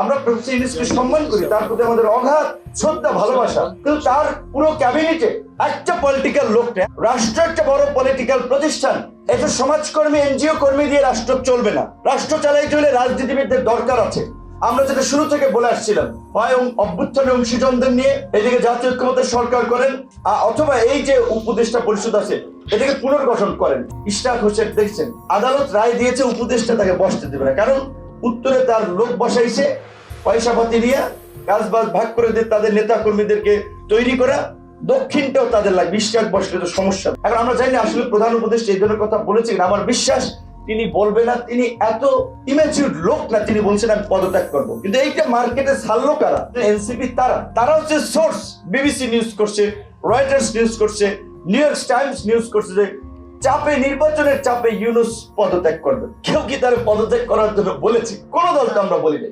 আমরা প্রফেসর ইউনুসকে সম্মান করি, তার প্রতি আমাদের অগাধ শ্রদ্ধা, ভালোবাসা। কিন্তু তার পুরো ক্যাবিনেটে একটা পলিটিক্যাল লোক। রাষ্ট্র একটা বড় পলিটিক্যাল প্রতিষ্ঠান। এটা সমাজকর্মী, এনজিও কর্মী দিয়ে রাষ্ট্র চলবে না। রাষ্ট্র চালাইতে হলে রাজনীতিবিদদের দরকার আছে। আমরা যেটা শুরু থেকে বলে আসছিলাম, হয় অভ্যুত্থানে অংশীজনদের নিয়ে এদিকে জাতীয় ঐক্যমতের সরকার করেন অথবা এই যে উপদেষ্টা পরিষদ আছে এটাকে পুনর্গঠন করেন। ইশরাক হোসেন দেখছেন, আদালত রায় দিয়েছে, উপদেষ্টা তাকে বসতে দেবে না। কারণ উত্তরে তার লোক বসাইছে পয়সা পাতি নিয়ে কাজ বাজ ভাগ করে দিয়ে তাদের নেতা কর্মীদেরকে তৈরি করা। দক্ষিণটাও তাদের লাগবে ইশরাক বসলে তো সমস্যা। এখন আমরা জানি আসলে প্রধান উপদেষ্টা এই ধরনের কথা বলেছেন আমার বিশ্বাস, তিনি বলবে না, তিনি এত ইমেচিউর লোক না, তিনি বলছেন, আমি পদত্যাগ করব। কিন্তু এইটা মার্কেটে ছাড়লো কারা? এনসিপি তারা। তারা হচ্ছে সোর্স বিবিসি নিউজ করছে রয়টার্স নিউজ করছে নিউ ইয়র্ক টাইমস নিউজ করছে যে চাপে, নির্বাচনের চাপে ইউনুস পদত্যাগ করবে। কেউ কি তার পদত্যাগ করার জন্য বলেছে? কোন দল তো আমরা বলি নাই।